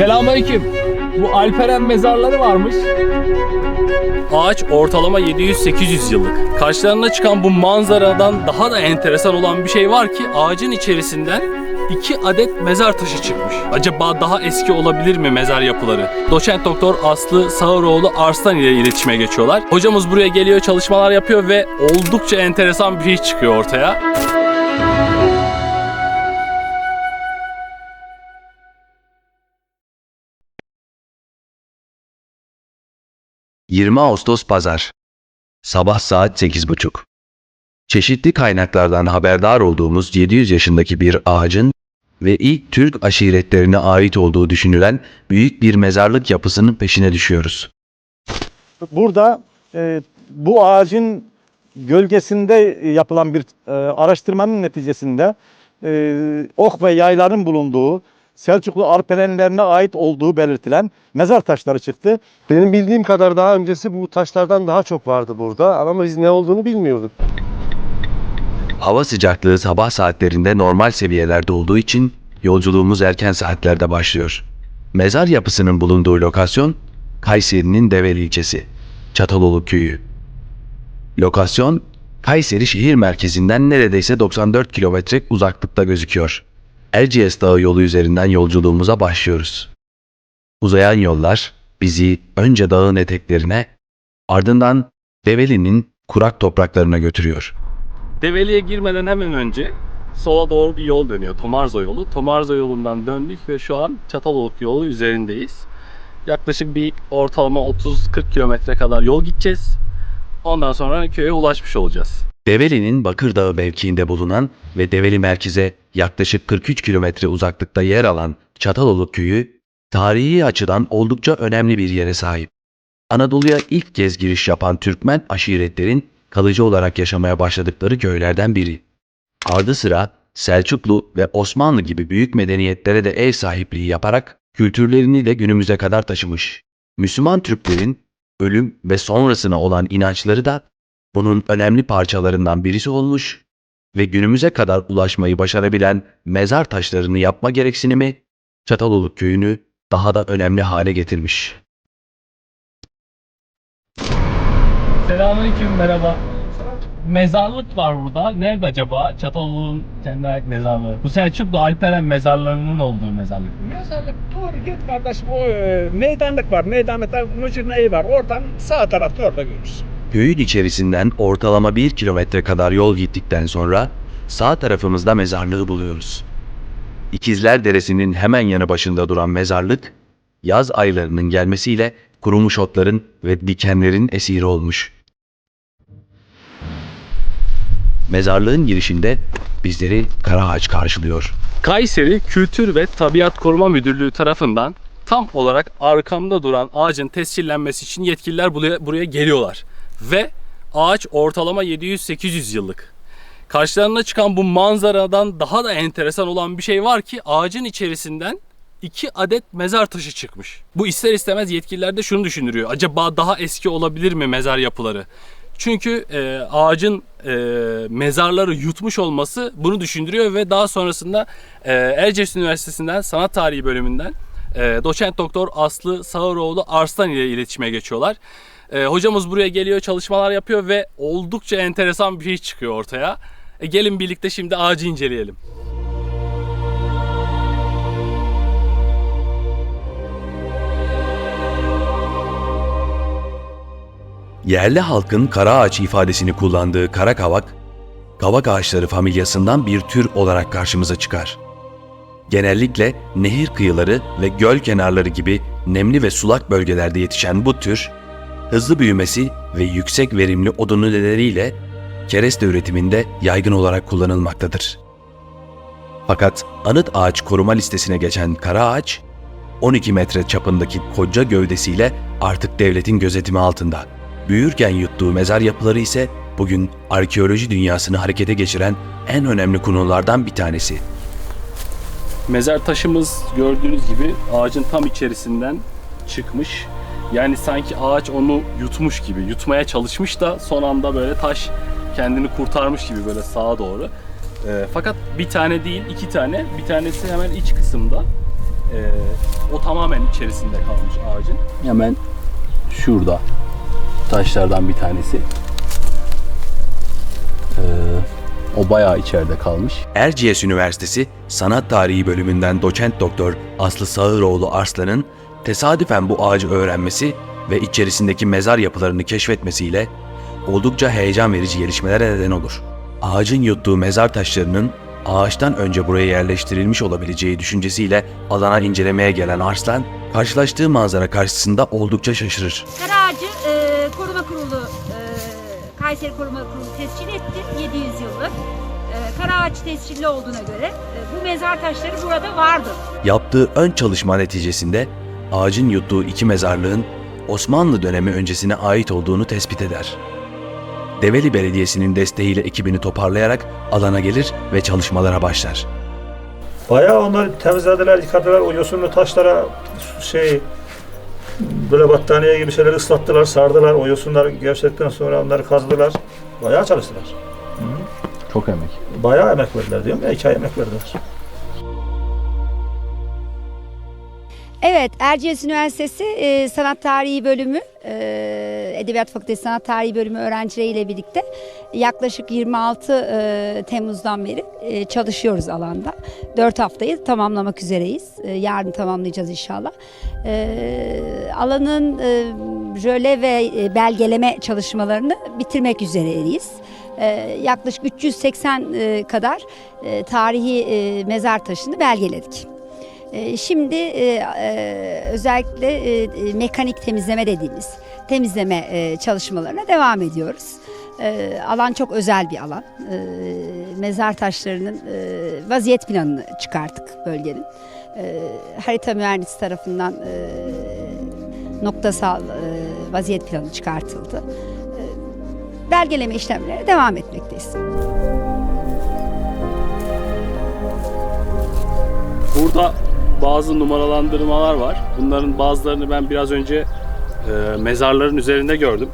Selamünaleyküm. Bu Alperen mezarları varmış. Ağaç ortalama 700-800 yıllık. Karşılarına çıkan bu manzaradan daha da enteresan olan bir şey var ki ağacın içerisinden iki adet mezar taşı çıkmış. Acaba daha eski olabilir mi mezar yapıları? Doçent doktor Aslı Sağıroğlu Arslan ile iletişime geçiyorlar. Hocamız buraya geliyor, çalışmalar yapıyor ve oldukça enteresan bir şey çıkıyor ortaya. 20 Ağustos Pazar Sabah saat 8.30 Çeşitli kaynaklardan haberdar olduğumuz 700 yaşındaki bir ağacın ve ilk Türk aşiretlerine ait olduğu düşünülen büyük bir mezarlık yapısının peşine düşüyoruz. Burada e, bu ağacın gölgesinde yapılan bir e, araştırmanın neticesinde e, ok ve yayların bulunduğu Selçuklu Arpelenlerine ait olduğu belirtilen mezar taşları çıktı. Benim bildiğim kadar daha öncesi bu taşlardan daha çok vardı burada ama biz ne olduğunu bilmiyorduk. Hava sıcaklığı sabah saatlerinde normal seviyelerde olduğu için yolculuğumuz erken saatlerde başlıyor. Mezar yapısının bulunduğu lokasyon Kayseri'nin Develi ilçesi, Çatalolu köyü. Lokasyon Kayseri şehir merkezinden neredeyse 94 kilometre uzaklıkta gözüküyor. Erciyes Dağı yolu üzerinden yolculuğumuza başlıyoruz. Uzayan yollar bizi önce dağın eteklerine, ardından Develi'nin kurak topraklarına götürüyor. Develi'ye girmeden hemen önce sola doğru bir yol dönüyor. Tomarzo yolu. Tomarzo yolundan döndük ve şu an Çataloluk yolu üzerindeyiz. Yaklaşık bir ortalama 30-40 kilometre kadar yol gideceğiz. Ondan sonra köye ulaşmış olacağız. Develi'nin Bakırdağ mevkiinde bulunan ve Develi merkeze yaklaşık 43 kilometre uzaklıkta yer alan Çataloluk köyü, tarihi açıdan oldukça önemli bir yere sahip. Anadolu'ya ilk kez giriş yapan Türkmen aşiretlerin kalıcı olarak yaşamaya başladıkları köylerden biri. Ardı sıra Selçuklu ve Osmanlı gibi büyük medeniyetlere de ev sahipliği yaparak kültürlerini de günümüze kadar taşımış. Müslüman Türklerin ölüm ve sonrasına olan inançları da bunun önemli parçalarından birisi olmuş ve günümüze kadar ulaşmayı başarabilen mezar taşlarını yapma gereksinimi Çataloluk köyünü daha da önemli hale getirmiş. Selamünaleyküm merhaba. Mezarlık var burada. Nerede acaba? Çataloluk'un kendi ait mezarlığı. Bu Selçuklu Alperen mezarlarının olduğu mezarlık. Mezarlık doğru git kardeşim o e, meydanlık var. Meydanlıkta Mıcır'ın evi var. Oradan sağ tarafta orada görürsün. Köyün içerisinden ortalama 1 kilometre kadar yol gittikten sonra sağ tarafımızda mezarlığı buluyoruz. İkizler Deresi'nin hemen yanı başında duran mezarlık, yaz aylarının gelmesiyle kurumuş otların ve dikenlerin esiri olmuş. Mezarlığın girişinde bizleri kara ağaç karşılıyor. Kayseri Kültür ve Tabiat Koruma Müdürlüğü tarafından tam olarak arkamda duran ağacın tescillenmesi için yetkililer buraya, buraya geliyorlar. Ve ağaç ortalama 700-800 yıllık. Karşılarına çıkan bu manzaradan daha da enteresan olan bir şey var ki ağacın içerisinden iki adet mezar taşı çıkmış. Bu ister istemez yetkililer de şunu düşündürüyor. Acaba daha eski olabilir mi mezar yapıları? Çünkü e, ağacın e, mezarları yutmuş olması bunu düşündürüyor ve daha sonrasında e, Erciyes Üniversitesi'nden sanat tarihi bölümünden e, doçent doktor Aslı Sağıroğlu Arslan ile iletişime geçiyorlar. E, hocamız buraya geliyor, çalışmalar yapıyor ve oldukça enteresan bir şey çıkıyor ortaya. E, gelin birlikte şimdi ağacı inceleyelim. Yerli halkın kara ağaç ifadesini kullandığı kara kavak, kavak ağaçları familyasından bir tür olarak karşımıza çıkar. Genellikle nehir kıyıları ve göl kenarları gibi nemli ve sulak bölgelerde yetişen bu tür, hızlı büyümesi ve yüksek verimli odunu nedeniyle kereste üretiminde yaygın olarak kullanılmaktadır. Fakat anıt ağaç koruma listesine geçen kara ağaç, 12 metre çapındaki koca gövdesiyle artık devletin gözetimi altında. Büyürken yuttuğu mezar yapıları ise bugün arkeoloji dünyasını harekete geçiren en önemli konulardan bir tanesi. Mezar taşımız gördüğünüz gibi ağacın tam içerisinden çıkmış. Yani sanki ağaç onu yutmuş gibi, yutmaya çalışmış da son anda böyle taş kendini kurtarmış gibi böyle sağa doğru. Ee, fakat bir tane değil, iki tane. Bir tanesi hemen iç kısımda. Ee, o tamamen içerisinde kalmış ağacın. Hemen şurada taşlardan bir tanesi. O bayağı içeride kalmış. Erciyes Üniversitesi Sanat Tarihi bölümünden doçent doktor Aslı Sağıroğlu Arslan'ın tesadüfen bu ağacı öğrenmesi ve içerisindeki mezar yapılarını keşfetmesiyle oldukça heyecan verici gelişmelere neden olur. Ağacın yuttuğu mezar taşlarının ağaçtan önce buraya yerleştirilmiş olabileceği düşüncesiyle alana incelemeye gelen Arslan, karşılaştığı manzara karşısında oldukça şaşırır. Kurulu, e, Kayseri Koruma Kurulu tescil etti 700 yıllık. E, Karaağaç tescilli olduğuna göre e, bu mezar taşları burada vardı. Yaptığı ön çalışma neticesinde ağacın yuttuğu iki mezarlığın Osmanlı dönemi öncesine ait olduğunu tespit eder. Develi Belediyesi'nin desteğiyle ekibini toparlayarak alana gelir ve çalışmalara başlar. Bayağı onları temizlediler, yıkadılar. O yosunlu taşlara şey böyle battaniye gibi şeyleri ıslattılar, sardılar. O gevşettikten sonra onları kazdılar. Bayağı çalıştılar. Çok emek. Bayağı emek verdiler diyorum ya, iki ay emek verdiler. Evet, Erciyes Üniversitesi e, Sanat Tarihi Bölümü, e, Edebiyat Fakültesi Sanat Tarihi Bölümü öğrencileriyle birlikte yaklaşık 26 e, Temmuz'dan beri e, çalışıyoruz alanda. 4 haftayı tamamlamak üzereyiz. E, yarın tamamlayacağız inşallah. E, alanın e, jöle ve e, belgeleme çalışmalarını bitirmek üzereyiz. E, yaklaşık 380 e, kadar e, tarihi e, mezar taşını belgeledik. E, Şimdi e, e, özellikle e, mekanik temizleme dediğimiz temizleme çalışmalarına devam ediyoruz. E, Alan çok özel bir alan. E, Mezar taşlarının vaziyet planını çıkarttık bölgenin. Harita mühendisi tarafından noktasal vaziyet planı çıkartıldı. Belgeleme işlemlerine devam etmekteyiz. Burada bazı numaralandırmalar var. Bunların bazılarını ben biraz önce e, mezarların üzerinde gördüm.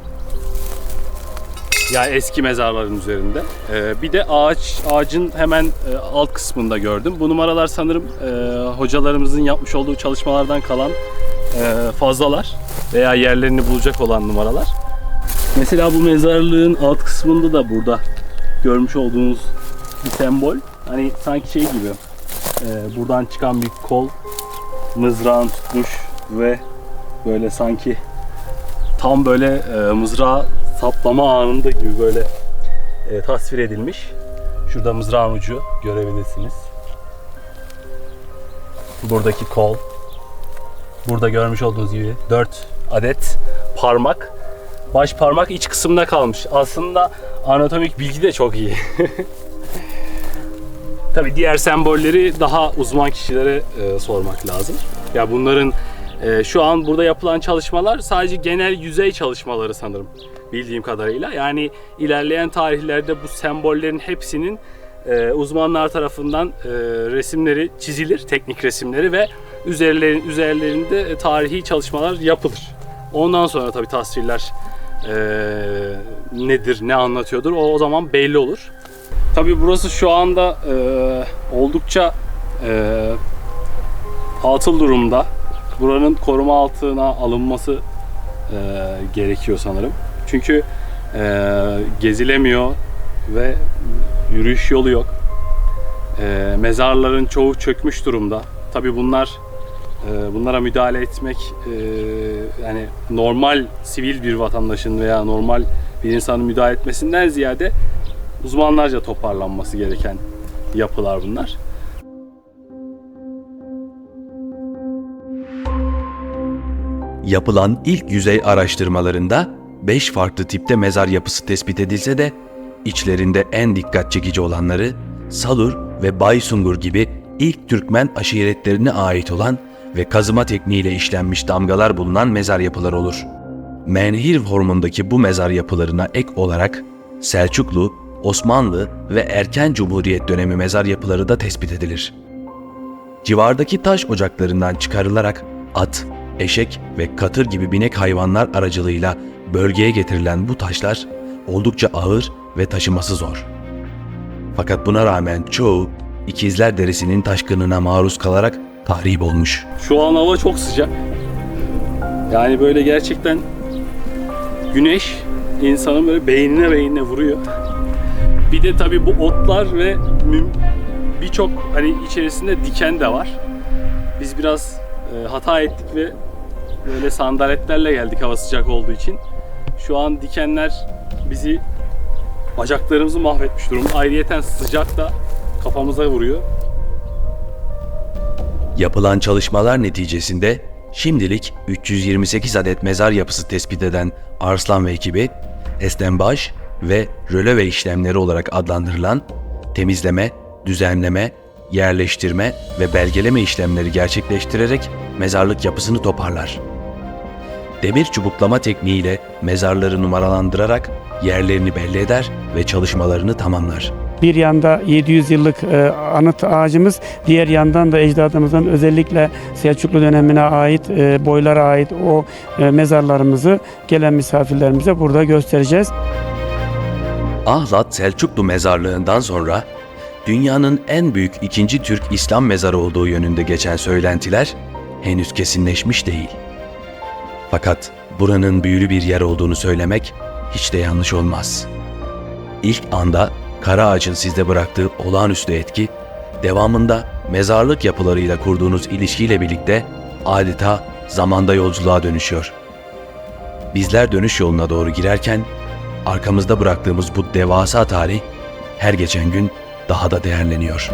Yani eski mezarların üzerinde. E, bir de ağaç ağacın hemen e, alt kısmında gördüm. Bu numaralar sanırım e, hocalarımızın yapmış olduğu çalışmalardan kalan e, fazlalar veya yerlerini bulacak olan numaralar. Mesela bu mezarlığın alt kısmında da burada görmüş olduğunuz bir sembol. Hani sanki şey gibi ee, buradan çıkan bir kol mızrağın tutmuş ve böyle sanki tam böyle e, mızrağı saplama anında gibi böyle e, tasvir edilmiş. Şurada mızrağın ucu görebilirsiniz. Buradaki kol. Burada görmüş olduğunuz gibi 4 adet parmak. Baş parmak iç kısımda kalmış. Aslında anatomik bilgi de çok iyi. Tabii diğer sembolleri daha uzman kişilere e, sormak lazım. Ya bunların e, şu an burada yapılan çalışmalar sadece genel yüzey çalışmaları sanırım bildiğim kadarıyla. Yani ilerleyen tarihlerde bu sembollerin hepsinin e, uzmanlar tarafından e, resimleri çizilir, teknik resimleri ve üzerlerin üzerlerinde e, tarihi çalışmalar yapılır. Ondan sonra tabii tasvirler e, nedir, ne anlatıyordur o, o zaman belli olur. Tabii burası şu anda e, oldukça e, atıl durumda. Buranın koruma altına alınması e, gerekiyor sanırım. Çünkü e, gezilemiyor ve yürüyüş yolu yok. E, mezarların çoğu çökmüş durumda. Tabii bunlar e, bunlara müdahale etmek e, yani normal sivil bir vatandaşın veya normal bir insanın müdahale etmesinden ziyade uzmanlarca toparlanması gereken yapılar bunlar. Yapılan ilk yüzey araştırmalarında 5 farklı tipte mezar yapısı tespit edilse de içlerinde en dikkat çekici olanları Salur ve Baysungur gibi ilk Türkmen aşiretlerine ait olan ve kazıma tekniğiyle işlenmiş damgalar bulunan mezar yapıları olur. Menhir formundaki bu mezar yapılarına ek olarak Selçuklu, Osmanlı ve erken Cumhuriyet dönemi mezar yapıları da tespit edilir. Civardaki taş ocaklarından çıkarılarak at, eşek ve katır gibi binek hayvanlar aracılığıyla bölgeye getirilen bu taşlar oldukça ağır ve taşıması zor. Fakat buna rağmen çoğu ikizler derisinin taşkınına maruz kalarak tahrip olmuş. Şu an hava çok sıcak. Yani böyle gerçekten güneş insanın böyle beynine beynine vuruyor. Bir de tabii bu otlar ve birçok hani içerisinde diken de var. Biz biraz e, hata ettik ve böyle sandaletlerle geldik hava sıcak olduğu için. Şu an dikenler bizi bacaklarımızı mahvetmiş durumda. Ayrıyeten sıcak da kafamıza vuruyor. Yapılan çalışmalar neticesinde şimdilik 328 adet mezar yapısı tespit eden Arslan ve ekibi, estembaş ve röleve işlemleri olarak adlandırılan temizleme, düzenleme, yerleştirme ve belgeleme işlemleri gerçekleştirerek mezarlık yapısını toparlar. Demir çubuklama tekniğiyle mezarları numaralandırarak yerlerini belli eder ve çalışmalarını tamamlar. Bir yanda 700 yıllık e, anıt ağacımız, diğer yandan da ecdadımızın özellikle Selçuklu dönemine ait, e, boylara ait o e, mezarlarımızı gelen misafirlerimize burada göstereceğiz. Ahlat Selçuklu mezarlığından sonra dünyanın en büyük ikinci Türk İslam mezarı olduğu yönünde geçen söylentiler henüz kesinleşmiş değil. Fakat buranın büyülü bir yer olduğunu söylemek hiç de yanlış olmaz. İlk anda kara ağacın sizde bıraktığı olağanüstü etki, devamında mezarlık yapılarıyla kurduğunuz ilişkiyle birlikte adeta zamanda yolculuğa dönüşüyor. Bizler dönüş yoluna doğru girerken arkamızda bıraktığımız bu devasa tarih her geçen gün daha da değerleniyor.